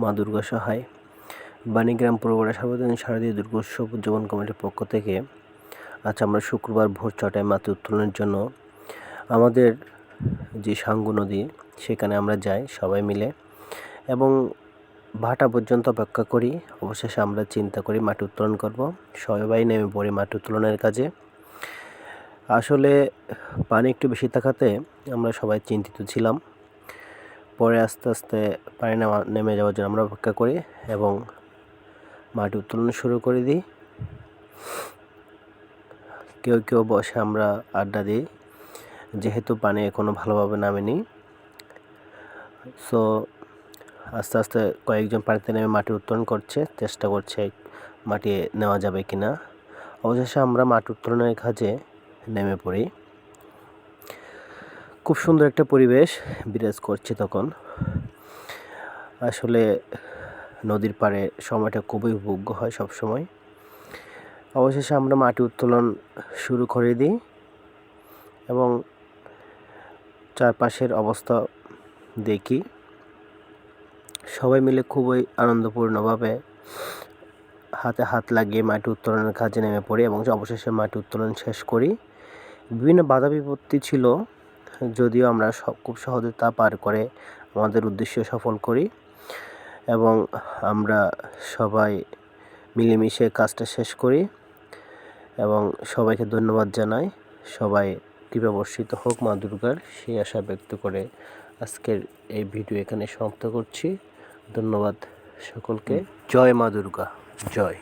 মা দুর্গা সহায়। বাণীগ্রাম পূর্বরা সার্বজনীন শারদীয় দুর্গোৎসব উদযাপন কমিটির পক্ষ থেকে আজ আমরা শুক্রবার ভোর ছটায় মাতৃ উত্তোলনের জন্য আমাদের যে সাঙ্গু নদী, সেখানে আমরা যাই সবাই মিলে এবং ভাটা পর্যন্ত অপেক্ষা করি। অবশেষে আমরা চিন্তা করি মাটি উত্তোলন করব। সবাই নেমে পড়ি মাটি উত্তোলনের কাজে। আসলে পানি একটু বেশি থাকাতে আমরা সবাই চিন্তিত ছিলাম। পরে আস্তে আস্তে পানি নেমে যাওয়ার জন্য আমরা অপেক্ষা করি এবং মাটি উত্তোলন শুরু করে দিই। কেউ কেউ বসে আমরা আড্ডা দিই, যেহেতু পানি এখনও ভালোভাবে নামেনি। সো আস্তে আস্তে কয়েকজন পানিতে নেমে মাটি উত্তোলন করছে, চেষ্টা করছে মাটি নেওয়া যাবে কি না অবশেষে আমরা মাটি উত্তোলনের কাজে নেমে পড়ি। খুব সুন্দর একটা পরিবেশ বিরাজ করছে তখন। আসলে নদীর পাড়ে সময়টা খুবই উপভোগ্য হয় সব সময় অবশেষে আমরা মাটি উত্তোলন শুরু করে দিই এবং চারপাশের অবস্থা দেখি। সবাই মিলে খুবই আনন্দপূর্ণভাবে হাতে হাত লাগিয়ে মাটি উত্তোলনের কাজে নেমে পড়ি এবং অবশেষে মাটি উত্তোলন শেষ করি। বিভিন্ন বাধা বিপত্তি ছিল যদিও আমরা সব খুব সহজে তা পার করে আমাদের উদ্দেশ্য সফল করি এবং আমরা সবাই মিলেমিশে কাজটা শেষ করি এবং সবাইকে ধন্যবাদ জানাই। সবাই কৃপাবর্ষিত হোক মা দুর্গার, সেই আশা ব্যক্ত করে আজকের এই ভিডিও এখানে সমাপ্ত করছি। ধন্যবাদ সকলকে। জয় মা দুর্গা। জয়।